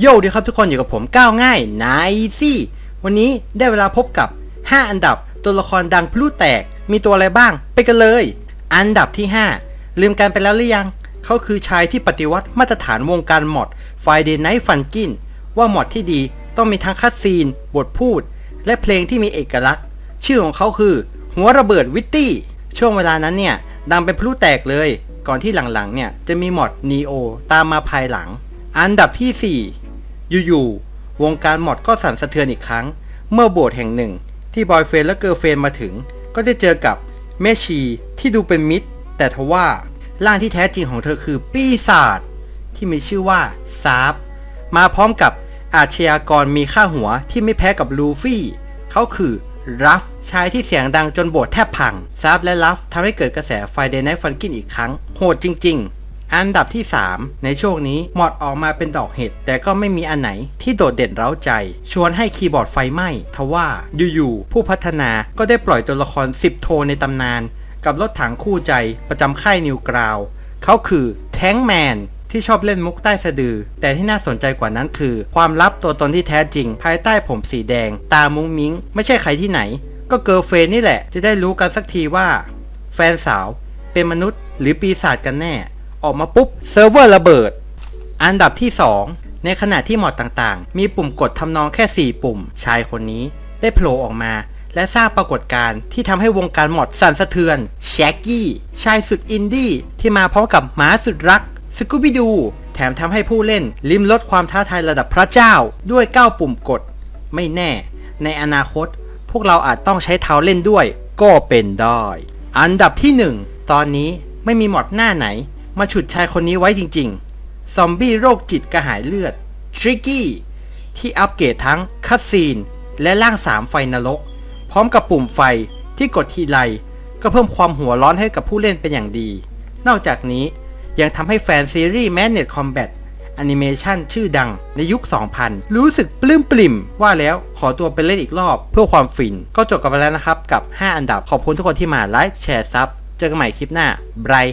โย่ดีครับทุกคนอยู่กับผมก้าวง่ายนายซี่ วันนี้ได้เวลาพบกับ 5 อันดับตัวละครดังพลุแตกมีตัวอะไรบ้าง ไปกันเลย อันดับที่ 5 ลืมกันไปแล้วหรือยัง เขาคือชายที่ปฏิวัติมาตรฐานวงการมอด Friday Night Funkin ว่ามอดที่ดีต้องมีทั้งคัดซีน บทพูด และเพลงที่มีเอกลักษณ์ ชื่อของเขาคือ หัวระเบิดวิตตี้ช่วงเวลานั้นเนี่ยดังเป็นพลุแตกเลย ก่อนที่หลังๆเนี่ยจะมีมอดนีโอตามมาภายหลัง อันดับที่ 4 อยู่ๆวงการมอดก็สั่นสะเทือนอีกครั้ง เมื่อโบสถ์แห่งหนึ่ง ที่บอยเฟนและเกิร์เฟนมาถึง ก็ได้เจอกับแม่ชีที่ดูเป็นมิตร แต่ทว่าร่างที่แท้จริงของเธอคือปีศาจที่มีชื่อว่าซาบมาพร้อมกับอาชญากรมีค่าหัวที่ไม่แพ้กับลูฟี่ เขาคือรัฟชายที่เสียงดังจนโบสถ์แทบพังซาบและรัฟทำให้เกิดกระแสไฟเดนไนฟันกินอีกครั้ง โหดจริง ๆ อันดับที่ 3 ในช่วงนี้หมอดออกมาเป็นดอกเห็ด แต่ก็ไม่มีอันไหนที่โดดเด่นเร้าใจ ชวนให้คีย์บอร์ดไฟไหม้ทว่าอยู่ๆผู้พัฒนาก็ได้ปล่อยตัวละคร 10 โทในตำนาน กับรถถังคู่ใจประจำค่ายนิวกราว เขาคือแทงแมนที่ชอบเล่นมุกใต้สะดือ แต่ที่น่าสนใจกว่านั้นคือ ความลับตัวตนที่แท้จริง ภายใต้ผมสีแดง ตามุ้งมิ้ง ไม่ใช่ใครที่ไหน ก็เกิร์ลเฟนนี่แหละ จะได้รู้กันสักทีว่า แฟนสาวเป็นมนุษย์หรือปีศาจกันแน่ ออกมาปุ๊บเซิร์ฟเวอร์ระเบิด อันดับที่ 2 ในขณะที่หมอดต่างๆ มีปุ่มกดทำนองแค่ 4 ปุ่ม ชายคนนี้ได้โผล่ออกมา และสร้างปรากฏการณ์ที่ทำให้วงการหมอดสั่นสะเทือนแชกกี้ชายสุดอินดี้ที่มาพร้อมกับหมาสุดรักสกูบิดูแถมทำให้ผู้เล่นลิมลดความท้าทายระดับพระเจ้า ด้วย 9 ปุ่มกด ไม่แน่ ในอนาคต พวกเราอาจต้องใช้เท้าเล่นด้วย ก็เป็นได้ อันดับที่ 1 ตอนนี้ไม่มีหมอดหน้าไหน มาฉุดชายคนนี้ไว้จริงๆ ซอมบี้โรคจิตกระหายเลือด ทริกกี้ ที่อัปเกรดทั้งคัตซีน และร่างสามไฟนรก พร้อมกับปุ่มไฟที่กดทีไรก็เพิ่มความหัวร้อนให้กับผู้เล่นเป็นอย่างดี นอกจากนี้ยังทำให้แฟนซีรีส์ m a n e t Combat แอนิเมชันชื่อดังในยุค 2000 รู้สึกปลื้มปลิ่ม ว่าแล้วขอตัวไปเล่นอีกรอบเพื่อความฟิน ก็จบกันไปแล้วนะครับ กับ 5 อันดับขอบคุณทุกคนที่มาไลค์แชร์ซับ เจอกันใหม่คลิปหน้าบาย